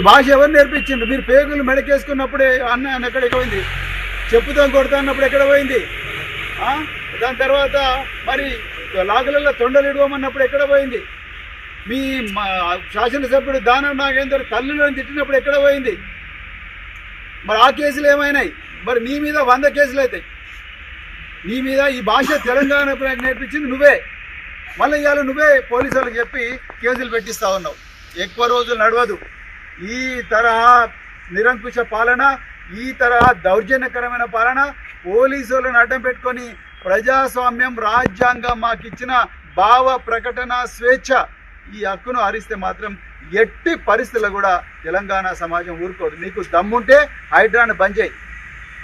ఈ భాష ఎవరు నేర్పించిండ్రు? మీరు పేగులు మెడకేసుకున్నప్పుడే అన్న అన్న ఎక్కడికి పోయింది? చెప్పుతో కొడుతున్నప్పుడు ఎక్కడ పోయింది? దాని తర్వాత మరి లాగులలో తొండలు ఇడవమన్నప్పుడు ఎక్కడ పోయింది? మీ మా శాసనసభ్యుడు దానం నాగేందర్ తల్లులను తిట్టినప్పుడు ఎక్కడ పోయింది? మరి ఆ కేసులు ఏమైనాయి? మరి నీ మీద వంద కేసులు అవుతాయి. నీ మీద ఈ భాష తెలంగాణ నేర్పించింది నువ్వే. మళ్ళీ ఇవాళ నువ్వే పోలీసు వాళ్ళకి చెప్పి కేసులు పెట్టిస్తా ఉన్నావు. ఎక్కువ రోజులు నడవదు. ఈ తరహా నిరంకుశ పాలన ఈ తరహా దౌర్జన్యకరమైన పాలన పోలీసులను అడ్డం పెట్టుకొని ప్రజాస్వామ్యం రాజ్యాంగం మాకు ఇచ్చిన భావ ప్రకటన స్వేచ్ఛ ఈ హక్కును హరిస్తే మాత్రం ఎట్టి పరిస్థితుల్లో కూడా తెలంగాణ సమాజం ఊరుకోదు. నీకు దమ్ముంటే హైడ్రాను బంద్ చేయి.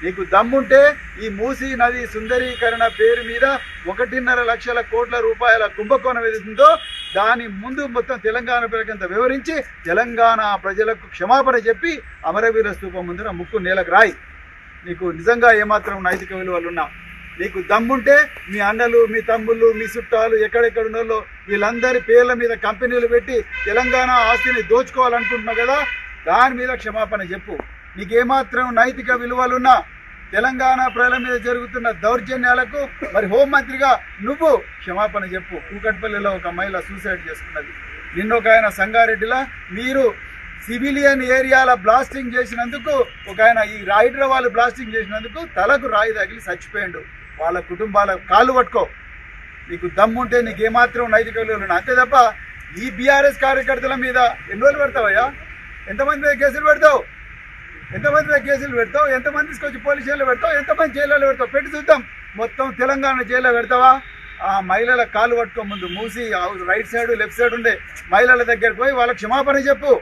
నీకు దమ్ముంటే ఈ మూసీ నది సుందరీకరణ పేరు మీద ఒకటిన్నర లక్షల కోట్ల రూపాయల కుంభకోణం ఏదైతుందో దాని ముందు మొత్తం తెలంగాణ ప్రజలంత వివరించి తెలంగాణ ప్రజలకు క్షమాపణ చెప్పి అమరవీర స్థూపం ముందున ముక్కు నేలకు రాయి. నీకు నిజంగా ఏమాత్రం నైతిక విలువలు ఉన్నా. నీకు దమ్ముంటే మీ అన్నలు మీ తమ్ముళ్ళు మీ చుట్టాలు ఎక్కడెక్కడ ఉన్నోళ్ళు వీళ్ళందరి పేర్ల మీద కంపెనీలు పెట్టి తెలంగాణ ఆస్తిని దోచుకోవాలనుకుంటున్నావు కదా దాని మీద క్షమాపణ చెప్పు. నీకేమాత్రం నైతిక విలువలున్నా తెలంగాణ ప్రజల మీద జరుగుతున్న దౌర్జన్యాలకు మరి హోంమంత్రిగా నువ్వు క్షమాపణ చెప్పు. కూకట్పల్లిలో ఒక మహిళ సూసైడ్ చేసుకున్నది. నిన్న ఒక ఆయన సంగారెడ్డిలో మీరు సివిలియన్ ఏరియాల బ్లాస్టింగ్ చేసినందుకు ఒక ఆయన ఈ హైదరాబాద్ బ్లాస్టింగ్ చేసినందుకు తలకు రాయి తగిలి చచ్చిపోయాడు. వాళ్ళ కుటుంబాల కాళ్ళు పట్టుకో. నీకు దమ్ముంటే నీకు ఏమాత్రం నైతిక విలువలు అంతే తప్ప ఈ బీఆర్ఎస్ కార్యకర్తల మీద ఎన్ని రోజులు పెడతావయ్యా? ఎంతమంది మీద కేసులు పెడతావు? ఎంతమంది కేసులు పెడతావు? ఎంతమంది తీసుకొచ్చి పోలీస్ జైల్లో పెడతావు? ఎంతమంది జైల్లో పెడతావు? పెట్టి చూద్దాం. మొత్తం తెలంగాణ జైల్లో పెడతావా? ఆ మహిళల కాలు పట్టుకో ముందు మూసి ఆ రైట్ సైడ్ లెఫ్ట్ సైడ్ ఉండే మహిళల దగ్గరికి పోయి వాళ్ళకి క్షమాపణ చెప్పు.